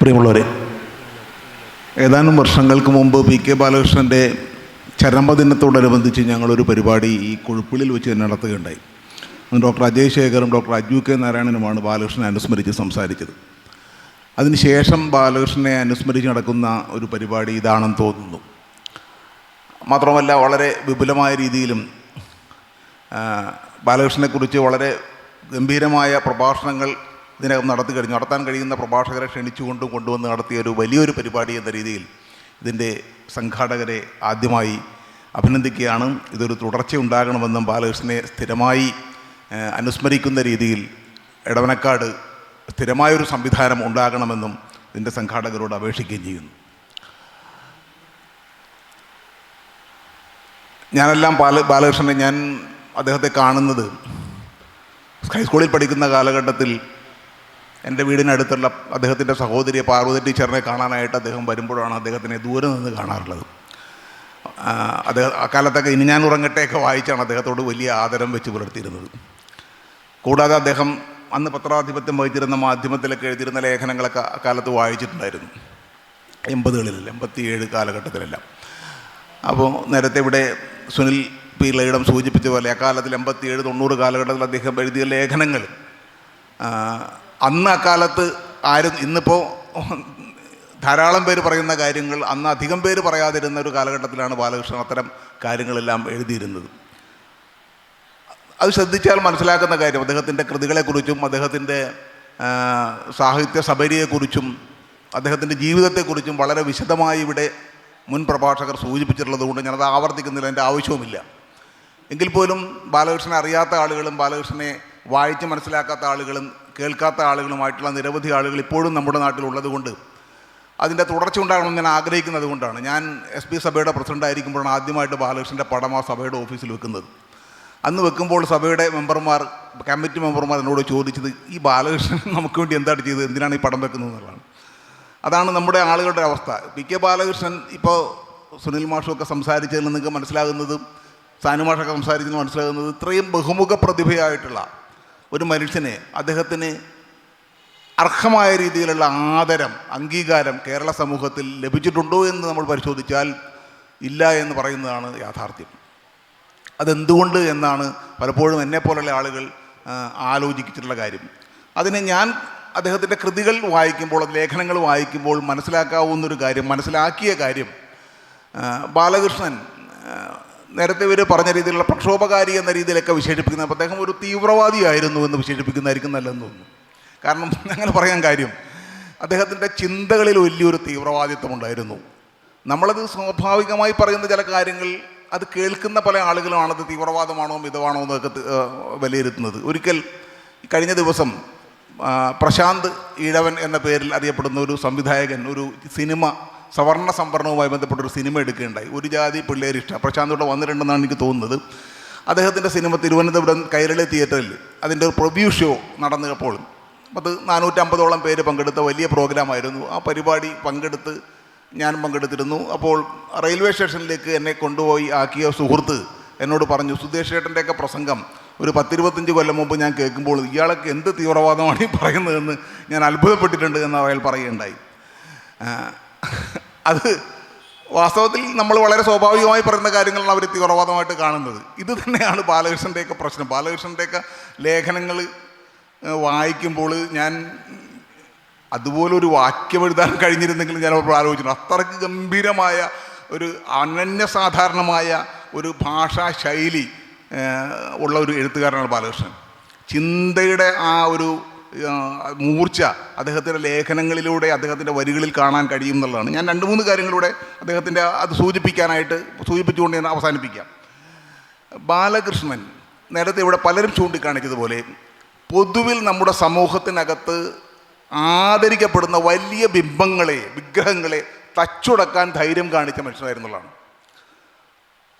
പ്രിയമുള്ളവരെ ഏതാനും വർഷങ്ങൾക്ക് മുമ്പ് പി കെ ബാലകൃഷ്ണന്റെ ചരമദിനത്തോടനുബന്ധിച്ച് ഞങ്ങളൊരു പരിപാടി ഈ കൊഴുപ്പിളിൽ വെച്ച് തന്നെ നടത്തുകയുണ്ടായി. ഡോക്ടർ അജയ് ശേഖറും ഡോക്ടർ അജു കെ നാരായണനുമാണ് ബാലകൃഷ്ണനെ അനുസ്മരിച്ച് സംസാരിച്ചത്. അതിനുശേഷം ബാലകൃഷ്ണനെ അനുസ്മരിച്ച് നടക്കുന്ന ഒരു പരിപാടി ഇതാണെന്ന് തോന്നുന്നു. മാത്രമല്ല വളരെ വിപുലമായ രീതിയിലും ബാലകൃഷ്ണനെക്കുറിച്ച് വളരെ ഗംഭീരമായ പ്രഭാഷണങ്ങൾ ഇതിനകം നടത്തി കഴിഞ്ഞു. നടത്താൻ കഴിയുന്ന പ്രഭാഷകരെ ക്ഷണിച്ചുകൊണ്ടും കൊണ്ടുവന്ന് നടത്തിയ ഒരു വലിയൊരു പരിപാടി എന്ന രീതിയിൽ ഇതിന്റെ സംഘാടകരെ ആദ്യമായി അഭിനന്ദിക്കുകയാണ്. ഇതൊരു തുടർച്ച ഉണ്ടാകണമെന്നും ബാലകൃഷ്ണനെ സ്ഥിരമായി അനുസ്മരിക്കുന്ന രീതിയിൽ ഇടവനക്കാട് സ്ഥിരമായൊരു സംവിധാനം ഉണ്ടാകണമെന്നും ഇതിന്റെ സംഘാടകരോട് അപേക്ഷിക്കുകയും ചെയ്യുന്നു. ഞാനെല്ലാം ബാല ബാലകൃഷ്ണനെ ഞാൻ അദ്ദേഹത്തെ കാണുന്നത് ഹൈസ്കൂളിൽ പഠിക്കുന്ന കാലഘട്ടത്തിൽ എന്റെ വീടിനടുത്തുള്ള അദ്ദേഹത്തിന്റെ സഹോദരിയെ പാർവതി ടീച്ചറിനെ കാണാനായിട്ട് അദ്ദേഹം വരുമ്പോഴാണ് അദ്ദേഹത്തിനെ ദൂരെ നിന്ന് കാണാറുള്ളത്. അദ്ദേഹം അക്കാലത്തൊക്കെ ഇനി ഞാൻ ഉറങ്ങട്ടെയൊക്കെ വായിച്ചാണ് അദ്ദേഹത്തോട് വലിയ ആദരം വെച്ച് പുലർത്തിയിരുന്നത്. കൂടാതെ അദ്ദേഹം അന്ന് പത്രാധിപത്യം വഹിച്ചിരുന്ന മാധ്യമത്തിലൊക്കെ എഴുതിയിരുന്ന ലേഖനങ്ങളൊക്കെ അക്കാലത്ത് വായിച്ചിട്ടുണ്ടായിരുന്നു. എൺപതുകളിൽ എൺപത്തിയേഴ് കാലഘട്ടത്തിലെല്ലാം. അപ്പോൾ നേരത്തെ ഇവിടെ സുനിൽ പി ലയിടം സൂചിപ്പിച്ച പോലെ അക്കാലത്തിൽ എൺപത്തിയേഴ് തൊണ്ണൂറ് കാലഘട്ടത്തിൽ അദ്ദേഹം എഴുതിയ ലേഖനങ്ങൾ അന്ന് അക്കാലത്ത് ആരും ഇന്നിപ്പോൾ ധാരാളം പേര് പറയുന്ന കാര്യങ്ങൾ അന്ന് അധികം പേര് പറയാതിരുന്ന ഒരു കാലഘട്ടത്തിലാണ് ബാലകൃഷ്ണൻ അത്തരം കാര്യങ്ങളെല്ലാം എഴുതിയിരുന്നത്. അത് ശ്രദ്ധിച്ചാൽ മനസ്സിലാക്കുന്ന കാര്യം അദ്ദേഹത്തിന്റെ കൃതികളെക്കുറിച്ചും അദ്ദേഹത്തിന്റെ സാഹിത്യ സബരിയെക്കുറിച്ചും അദ്ദേഹത്തിന്റെ ജീവിതത്തെക്കുറിച്ചും വളരെ വിശദമായി ഇവിടെ മുൻ പ്രഭാഷകർ സൂചിപ്പിച്ചിട്ടുള്ളത് കൊണ്ട് ഞാനത് ആവർത്തിക്കുന്നില്ല എന്റെ ആവശ്യവുമില്ല. എങ്കിൽ പോലും ബാലകൃഷ്ണനെ അറിയാത്ത ആളുകളും ബാലകൃഷ്ണനെ വായിച്ച് മനസ്സിലാക്കാത്ത ആളുകളും കേൾക്കാത്ത ആളുകളുമായിട്ടുള്ള നിരവധി ആളുകൾ ഇപ്പോഴും നമ്മുടെ നാട്ടിലുള്ളത് കൊണ്ട് അതിന്റെ തുടർച്ച ഉണ്ടാകണമെന്ന് ഞാൻ ആഗ്രഹിക്കുന്നത് കൊണ്ടാണ്. ഞാൻ എസ് പി സഭയുടെ പ്രസിഡന്റ് ആയിരിക്കുമ്പോഴാണ് ആദ്യമായിട്ട് ബാലകൃഷ്ണന്റെ പടം ആ സഭയുടെ ഓഫീസിൽ വെക്കുന്നത്. അന്ന് വെക്കുമ്പോൾ സഭയുടെ മെമ്പർമാർ കമ്മിറ്റി മെമ്പർമാർ എന്നോട് ചോദിച്ചത് ഈ ബാലകൃഷ്ണൻ നമുക്ക് വേണ്ടി എന്താണ് ചെയ്തത്? എന്തിനാണ് ഈ പടം വെക്കുന്നത്? എന്നുള്ളതാണ്. അതാണ് നമ്മുടെ ആളുകളുടെ അവസ്ഥ. പി കെ ബാലകൃഷ്ണൻ ഇപ്പോൾ സുനിൽ മാഷൊക്കെ സംസാരിച്ചതിൽ നിങ്ങൾക്ക് മനസ്സിലാകുന്നതും സാനു മാഷൊക്കെ സംസാരിച്ചതിൽ മനസ്സിലാകുന്നത് ഇത്രയും ബഹുമുഖ പ്രതിഭയായിട്ടുള്ള ഒരു മനുഷ്യനെ അദ്ദേഹത്തിന് അർഹമായ രീതിയിലുള്ള ആദരം അംഗീകാരം കേരള സമൂഹത്തിൽ ലഭിച്ചിട്ടുണ്ടോ എന്ന് നമ്മൾ പരിശോധിച്ചാൽ ഇല്ല എന്ന് പറയുന്നതാണ് യാഥാർത്ഥ്യം. അതെന്തുകൊണ്ട് എന്നാണ് പലപ്പോഴും എന്നെപ്പോലുള്ള ആളുകൾ ആലോചിച്ചിട്ടുള്ള കാര്യം. അതിന് ഞാൻ അദ്ദേഹത്തിന്റെ കൃതികൾ വായിക്കുമ്പോൾ ലേഖനങ്ങൾ വായിക്കുമ്പോൾ മനസ്സിലാക്കാവുന്നൊരു കാര്യം മനസ്സിലാക്കിയ കാര്യം ബാലകൃഷ്ണൻ നേരത്തെ ഇവർ പറഞ്ഞ രീതിയിലുള്ള പ്രക്ഷോഭകാരി എന്ന രീതിയിലൊക്കെ വിശേഷിപ്പിക്കുന്നത് അപ്പോൾ അദ്ദേഹം ഒരു തീവ്രവാദിയായിരുന്നു എന്ന് വിശേഷിപ്പിക്കുന്നതായിരിക്കും നല്ലതെന്ന് തോന്നുന്നു. കാരണം അങ്ങനെ പറയാൻ കാര്യം അദ്ദേഹത്തിന്റെ ചിന്തകളിൽ വലിയൊരു തീവ്രവാദിത്വം ഉണ്ടായിരുന്നു നമ്മളത് സ്വാഭാവികമായി പറയുന്ന ചില കാര്യങ്ങൾ അത് കേൾക്കുന്ന പല ആളുകളുമാണ് അത് തീവ്രവാദമാണോ മിതമാണോ എന്നൊക്കെ വിലയിരുത്തുന്നത്. ഒരിക്കൽ കഴിഞ്ഞ ദിവസം പ്രശാന്ത് ഈഴവൻ എന്ന പേരിൽ അറിയപ്പെടുന്ന ഒരു സംവിധായകൻ ഒരു സിനിമ സവർണ സംവരണവുമായി ബന്ധപ്പെട്ടൊരു സിനിമ എടുക്കുകയുണ്ടായി. ഒരു ജാതി പിള്ളേരിഷ്ട പ്രശാന്ത് ഇവിടെ വന്നിട്ടുണ്ടെന്നാണ് എനിക്ക് തോന്നുന്നത്. അദ്ദേഹത്തിന്റെ സിനിമ തിരുവനന്തപുരം കൈരളി തിയേറ്ററിൽ അതിന്റെ ഒരു പ്രൊബ്യൂ ഷോ നടന്നപ്പോൾ പത്ത് നാനൂറ്റമ്പതോളം പേര് പങ്കെടുത്ത വലിയ പ്രോഗ്രാമായിരുന്നു ആ പരിപാടി പങ്കെടുത്ത് ഞാൻ പങ്കെടുത്തിരുന്നു. അപ്പോൾ റെയിൽവേ സ്റ്റേഷനിലേക്ക് എന്നെ കൊണ്ടുപോയി ആക്കിയ സുഹൃത്ത് എന്നോട് പറഞ്ഞു സുധേഷ് ചേട്ടന്റെയൊക്കെ പ്രസംഗം ഒരു പത്തിരുപത്തഞ്ച് കൊല്ലം മുമ്പ് ഞാൻ കേൾക്കുമ്പോൾ ഇയാളൊക്കെ എന്ത് തീവ്രവാദമാണ് ഈ പറയുന്നതെന്ന് ഞാൻ അത്ഭുതപ്പെട്ടിട്ടുണ്ട് എന്ന് അയാൾ പറയുകയുണ്ടായി. അത് വാസ്തവത്തിൽ നമ്മൾ വളരെ സ്വാഭാവികമായി പറയുന്ന കാര്യങ്ങളാണ് അവർ തീവ്രവാദമായിട്ട് കാണുന്നത്. ഇത് തന്നെയാണ് ബാലകൃഷ്ണന്റെയൊക്കെ പ്രശ്നം. ബാലകൃഷ്ണന്റെയൊക്കെ ലേഖനങ്ങൾ വായിക്കുമ്പോൾ ഞാൻ അതുപോലൊരു വാക്യം എഴുതാൻ കഴിഞ്ഞിരുന്നെങ്കിൽ ഞാൻ ആലോചിച്ചു അത്രയ്ക്ക് ഗംഭീരമായ ഒരു അനന്യസാധാരണമായ ഒരു ഭാഷാ ശൈലി ഉള്ള ഒരു എഴുത്തുകാരനാണ് ബാലകൃഷ്ണൻ. ചിന്തയുടെ ആ ഒരു മൂർച്ച അദ്ദേഹത്തിന്റെ ലേഖനങ്ങളിലൂടെ അദ്ദേഹത്തിന്റെ വരികളിൽ കാണാൻ കഴിയും എന്നുള്ളതാണ്. ഞാൻ രണ്ട് മൂന്ന് കാര്യങ്ങളിലൂടെ അദ്ദേഹത്തിന്റെ അത് സൂചിപ്പിക്കാനായിട്ട് സൂചിപ്പിച്ചുകൊണ്ട് ഞാൻ അവസാനിപ്പിക്കാം. ബാലകൃഷ്ണൻ നേരത്തെ ഇവിടെ പലരും ചൂണ്ടിക്കാണിച്ചതുപോലെ പൊതുവിൽ നമ്മുടെ സമൂഹത്തിനകത്ത് ആദരിക്കപ്പെടുന്ന വലിയ ബിംബങ്ങളെ വിഗ്രഹങ്ങളെ തച്ചുടക്കാൻ ധൈര്യം കാണിച്ച മനുഷ്യനായിരുന്നുള്ളതാണ്.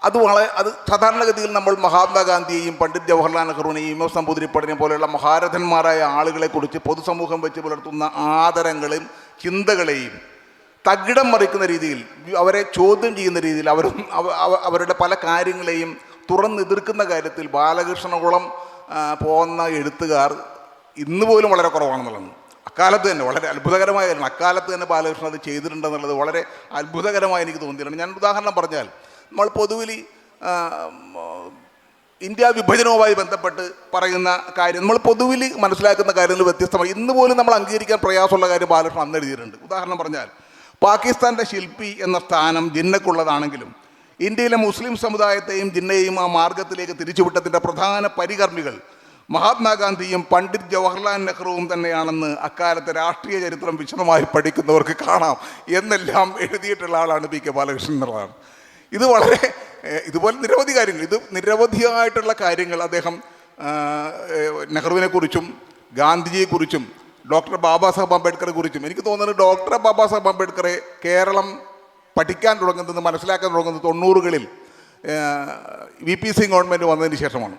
അത് വളരെ അത് സാധാരണഗതിയിൽ നമ്മൾ മഹാത്മാഗാന്ധിയെയും പണ്ഡിറ്റ് ജവഹർലാൽ നെഹ്റുവിനെയും എം നമ്പൂതിരിപ്പടിനെ പോലെയുള്ള മഹാരഥന്മാരായ ആളുകളെക്കുറിച്ച് പൊതുസമൂഹം വെച്ച് പുലർത്തുന്ന ആദരങ്ങളെയും ചിന്തകളെയും തകിടം മറിക്കുന്ന രീതിയിൽ അവരെ ചോദ്യം ചെയ്യുന്ന രീതിയിൽ അവരും അവരുടെ പല കാര്യങ്ങളെയും തുറന്നെതിർക്കുന്ന കാര്യത്തിൽ ബാലകൃഷ്ണകുളം പോകുന്ന എഴുത്തുകാർ ഇന്ന് പോലും വളരെ കുറവാണെന്നുള്ളതാണ്. അക്കാലത്ത് തന്നെ വളരെ അത്ഭുതകരമായ കാര്യമാണ്. അക്കാലത്ത് തന്നെ ബാലകൃഷ്ണൻ അത് ചെയ്തിട്ടുണ്ടെന്നുള്ളത് വളരെ അത്ഭുതകരമായി എനിക്ക് തോന്നിയിട്ടുണ്ട്. ഞാൻ ഉദാഹരണം പറഞ്ഞാൽ നമ്മൾ പൊതുവിൽ ഇന്ത്യ വിഭജനവുമായി ബന്ധപ്പെട്ട് പറയുന്ന കാര്യം നമ്മൾ പൊതുവിൽ മനസ്സിലാക്കുന്ന കാര്യങ്ങൾ വ്യത്യസ്തമായി ഇന്ന് പോലും നമ്മൾ അംഗീകരിക്കാൻ പ്രയാസമുള്ള കാര്യം ബാലകൃഷ്ണൻ അന്ന് എഴുതിയിട്ടുണ്ട്. ഉദാഹരണം പറഞ്ഞാൽ പാകിസ്ഥാന്റെ ശില്പി എന്ന സ്ഥാനം ജിന്നക്കുള്ളതാണെങ്കിലും ഇന്ത്യയിലെ മുസ്ലിം സമുദായത്തെയും ജിന്നയെയും ആ മാർഗത്തിലേക്ക് തിരിച്ചുവിട്ടതിന്റെ പ്രധാന പരികർമ്മികൾ മഹാത്മാഗാന്ധിയും പണ്ഡിറ്റ് ജവഹർലാൽ നെഹ്റുവും തന്നെയാണെന്ന് അക്കാലത്തെ രാഷ്ട്രീയ ചരിത്രം വിശദമായി പഠിക്കുന്നവർക്ക് കാണാം എന്നെല്ലാം എഴുതിയിട്ടുള്ള ആളാണ് പി കെ ബാലകൃഷ്ണൻ എന്നുള്ളതാണ്. ഇത് വളരെ ഇതുപോലെ നിരവധി കാര്യങ്ങൾ. ഇത് നിരവധിയായിട്ടുള്ള കാര്യങ്ങൾ അദ്ദേഹം നെഹ്റുവിനെക്കുറിച്ചും ഗാന്ധിജിയെക്കുറിച്ചും ഡോക്ടർ ബാബാ സാഹബ് അംബേദ്കറെ കുറിച്ചും എനിക്ക് തോന്നുന്നത് ഡോക്ടർ ബാബാ സാഹബ് അംബേദ്കറെ കേരളം പഠിക്കാൻ തുടങ്ങുന്നത് മനസ്സിലാക്കാൻ തുടങ്ങുന്നത് തൊണ്ണൂറുകളിൽ വി പി സിംഗ് ഗവൺമെന്റ് വന്നതിന് ശേഷമാണ്.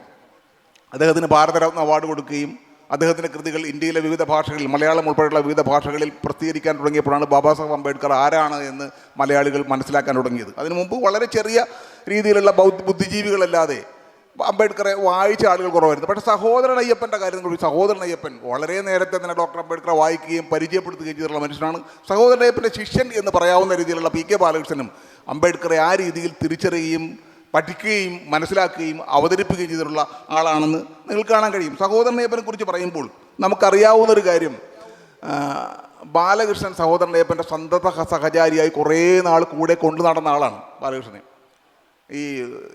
അദ്ദേഹത്തിന് ഭാരതരത്ന അവാർഡ് കൊടുക്കുകയും അദ്ദേഹത്തിന്റെ കൃതികൾ ഇന്ത്യയിലെ വിവിധ ഭാഷകളിൽ മലയാളം ഉൾപ്പെടെയുള്ള വിവിധ ഭാഷകളിൽ പ്രസിദ്ധീകരിക്കാൻ തുടങ്ങിയപ്പോഴാണ് ബാബാ അംബേദ്കർ ആരാണ് എന്ന് മലയാളികൾ മനസ്സിലാക്കാൻ തുടങ്ങിയത്. അതിനു മുമ്പ് വളരെ ചെറിയ രീതിയിലുള്ള ബൗദ്ധ ബുദ്ധിജീവികളല്ലാതെ അംബേദ്കറെ വായിച്ച ആളുകൾ കുറവായിരുന്നു. പക്ഷേ സഹോദരൻ അയ്യപ്പന്റെ കാര്യം കൂടി സഹോദരൻ അയ്യപ്പൻ വളരെ നേരത്തെ തന്നെ ഡോക്ടർ അംബേദ്കറെ വായിക്കുകയും പരിചയപ്പെടുത്തുകയും ചെയ്തിട്ടുള്ള മനുഷ്യനാണ്. സഹോദരൻ അയ്യപ്പന്റെ ശിഷ്യൻ എന്ന് പറയാവുന്ന രീതിയിലുള്ള പി കെ ബാലകൃഷ്ണനും അംബേദ്കറെ ആ രീതിയിൽ തിരിച്ചറിയുകയും പഠിക്കുകയും മനസ്സിലാക്കുകയും അവതരിപ്പിക്കുകയും ചെയ്തിട്ടുള്ള ആളാണെന്ന് നിങ്ങൾക്ക് കാണാൻ കഴിയും. സഹോദരനയ്യപ്പനെ കുറിച്ച് പറയുമ്പോൾ നമുക്കറിയാവുന്ന ഒരു കാര്യം ബാലകൃഷ്ണൻ സഹോദരനയ്യപ്പന്റെ സന്തത സഹചാരിയായി കുറേ നാൾ കൂടെ കൊണ്ടു നടന്ന ആളാണ് ബാലകൃഷ്ണനെ. ഈ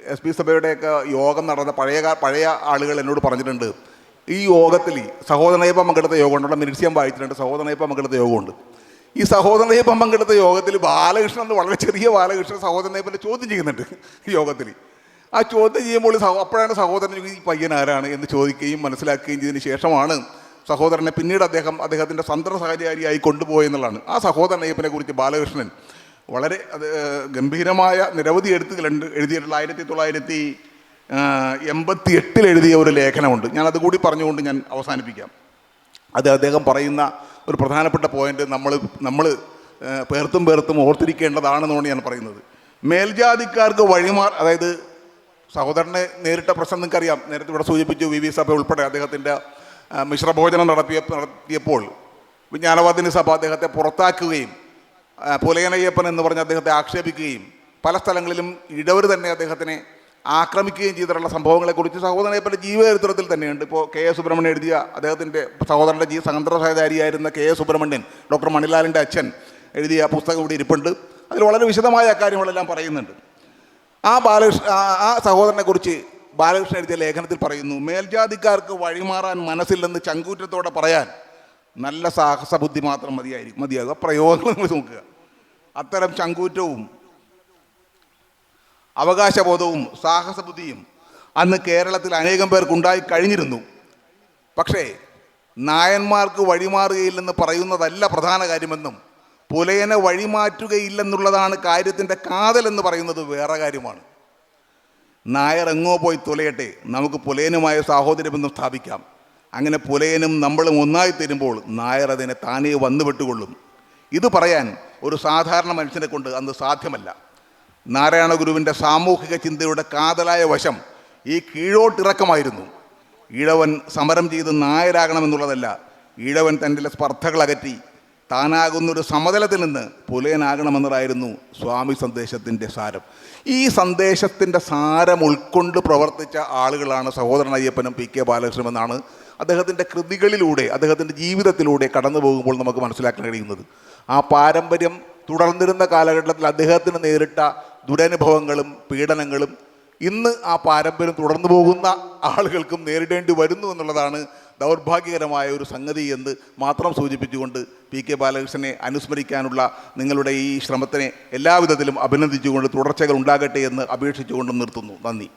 എസ് പി സഭയുടെയൊക്കെ യോഗം നടന്ന പഴയ പഴയ ആളുകൾ എന്നോട് പറഞ്ഞിട്ടുണ്ട് ഈ യോഗത്തിൽ സഹോദരനയ്യപ്പ പങ്കെടുത്ത യോഗമുണ്ട്. മിനിറ്റ്സ് ഞാൻ വായിച്ചിട്ടുണ്ട്. സഹോദരനയ്യപ്പ പങ്കെടുത്ത യോഗമുണ്ട്. ഈ സഹോദരനയ്യപ്പം പങ്കെടുത്ത യോഗത്തിൽ ബാലകൃഷ്ണൻ എന്ന് വളരെ ചെറിയ ബാലകൃഷ്ണൻ സഹോദരനയ്യപ്പനെ ചോദ്യം ചെയ്യുന്നുണ്ട് യോഗത്തിൽ. ആ ചോദ്യം ചെയ്യുമ്പോൾ അപ്പോഴാണ് സഹോദരൻ ഈ പയ്യൻ ആരാണ്? എന്ന് ചോദിക്കുകയും മനസ്സിലാക്കുകയും ചെയ്തതിന് ശേഷമാണ് സഹോദരനെ പിന്നീട് അദ്ദേഹം അദ്ദേഹത്തിന്റെ സന്ത്ര കൊണ്ടുപോയെന്നുള്ളതാണ് ആ സഹോദരനയ്യപ്പനെ കുറിച്ച് ബാലകൃഷ്ണൻ വളരെ അത് ഗംഭീരമായ നിരവധി എഴുത്തുകളുണ്ട് എഴുതിയിട്ടുള്ള ആയിരത്തി തൊള്ളായിരത്തി എൺപത്തി എട്ടിൽ എഴുതിയ ഒരു ലേഖനമുണ്ട്. ഞാൻ അതുകൂടി പറഞ്ഞുകൊണ്ട് ഞാൻ അവസാനിപ്പിക്കാം. അത് അദ്ദേഹം പറയുന്ന ഒരു പ്രധാനപ്പെട്ട പോയിന്റ് നമ്മൾ നമ്മൾ പേർത്തും പേർത്തും ഓർത്തിരിക്കേണ്ടതാണെന്നാണ് ഞാൻ പറയുന്നത്. മേൽജാതിക്കാർക്ക് വഴിമാർ അതായത് സഹോദരനെ നേരിട്ട പ്രശ്നം നിങ്ങൾക്കറിയാം. നേരത്തെ ഇവിടെ സൂചിപ്പിച്ചു വി വി സഭ ഉൾപ്പെടെ അദ്ദേഹത്തിന്റെ മിശ്രഭോജനം നടത്തിയ നടത്തിയപ്പോൾ വിജ്ഞാനവാദിനി സഭ അദ്ദേഹത്തെ പുറത്താക്കുകയും പുലയനയ്യപ്പൻ എന്ന് പറഞ്ഞ് അദ്ദേഹത്തെ ആക്ഷേപിക്കുകയും പല സ്ഥലങ്ങളിലും ഇടവർ തന്നെ അദ്ദേഹത്തിനെ ആക്രമിക്കുകയും ചെയ്തിട്ടുള്ള സംഭവങ്ങളെക്കുറിച്ച് പോലെ ജീവചരിത്രത്തിൽ തന്നെയുണ്ട്. ഇപ്പോൾ കെ എ സുബ്രഹ്മണ്യൻ എഴുതിയ അദ്ദേഹത്തിന്റെ സഹോദരന്റെ ജീ സ്വതന്ത്ര സഹചാരിയായിരുന്ന കെ എ സുബ്രഹ്മണ്യൻ ഡോക്ടർ മണിലാലിന്റെ അച്ഛൻ എഴുതിയ പുസ്തകം ഇവിടെ ഇരിപ്പുണ്ട്. അതിൽ വളരെ വിശദമായ കാര്യങ്ങളെല്ലാം പറയുന്നുണ്ട്. ആ ബാലകൃഷ്ണ ആ- സഹോദരനെക്കുറിച്ച് ബാലകൃഷ്ണൻ എഴുതിയ ലേഖനത്തിൽ പറയുന്നു മേൽജാതിക്കാർക്ക് വഴിമാറാൻ മനസ്സില്ലെന്ന് ചങ്കൂറ്റത്തോടെ പറയാൻ നല്ല സാഹസബുദ്ധി മാത്രം മതിയായിരിക്കും മതിയാകുക പ്രയോഗങ്ങൾ നോക്കുക. അത്തരം ചങ്കൂറ്റവും അവകാശബോധവും സാഹസബുദ്ധിയും അന്ന് കേരളത്തിൽ അനേകം പേർക്കുണ്ടായി കഴിഞ്ഞിരുന്നു. പക്ഷേ നായന്മാർക്ക് വഴിമാറുകയില്ലെന്ന് പറയുന്നതല്ല പ്രധാന കാര്യമെന്നും പുലയനെ വഴിമാറ്റുകയില്ലെന്നുള്ളതാണ് കാര്യത്തിന്റെ കാതലെന്ന് പറയുന്നത് വേറെ കാര്യമാണ്. നായർ എങ്ങോ പോയി തുലയട്ടെ നമുക്ക് പുലയനുമായ സാഹോദര്യബന്ധം സ്ഥാപിക്കാം. അങ്ങനെ പുലയനും നമ്മളും ഒന്നായി തരുമ്പോൾ നായർ അതിനെ താനേ വന്നു വിട്ടുകൊള്ളും ഇത് പറയാൻ ഒരു സാധാരണ മനുഷ്യനെ കൊണ്ട് അന്ന് സാധ്യമല്ല. നാരായണ ഗുരുവിന്റെ സാമൂഹിക ചിന്തയുടെ കാതലായ വശം ഈ കീഴോട്ടിറക്കമായിരുന്നു. ഈഴവൻ സമരം ചെയ്ത് നായരാകണമെന്നുള്ളതല്ല ഈഴവൻ തന്റെ സ്പർദ്ധകൾ അകറ്റി താനാകുന്നൊരു സമതലത്തിൽ നിന്ന് പുലയനാകണമെന്നതായിരുന്നു സ്വാമി സന്ദേശത്തിന്റെ സാരം. ഈ സന്ദേശത്തിന്റെ സാരം ഉൾക്കൊണ്ട് പ്രവർത്തിച്ച ആളുകളാണ് സഹോദരൻ അയ്യപ്പനും പി കെ ബാലകൃഷ്ണൻ എന്നാണ് അദ്ദേഹത്തിന്റെ കൃതികളിലൂടെ അദ്ദേഹത്തിന്റെ ജീവിതത്തിലൂടെ കടന്നു പോകുമ്പോൾ നമുക്ക് മനസ്സിലാക്കാൻ കഴിയുന്നത്. ആ പാരമ്പര്യം തുടർന്നിരുന്ന കാലഘട്ടത്തിൽ അദ്ദേഹത്തിന് നേരിട്ട ദുരനുഭവങ്ങളും പീഡനങ്ങളും ഇന്ന് ആ പാരമ്പര്യം തുടർന്നു പോകുന്ന ആളുകൾക്കും നേരിടേണ്ടി വരുന്നു എന്നുള്ളതാണ് ദൗർഭാഗ്യകരമായ ഒരു സംഗതി എന്ന് മാത്രം സൂചിപ്പിച്ചുകൊണ്ട് പി കെ ബാലകൃഷ്ണനെ അനുസ്മരിക്കാനുള്ള നിങ്ങളുടെ ഈ ശ്രമത്തിനെ എല്ലാവിധത്തിലും അഭിനന്ദിച്ചുകൊണ്ട് തുടർച്ചകൾ ഉണ്ടാകട്ടെ എന്ന് അപേക്ഷിച്ചുകൊണ്ട് നിർത്തുന്നു. നന്ദി.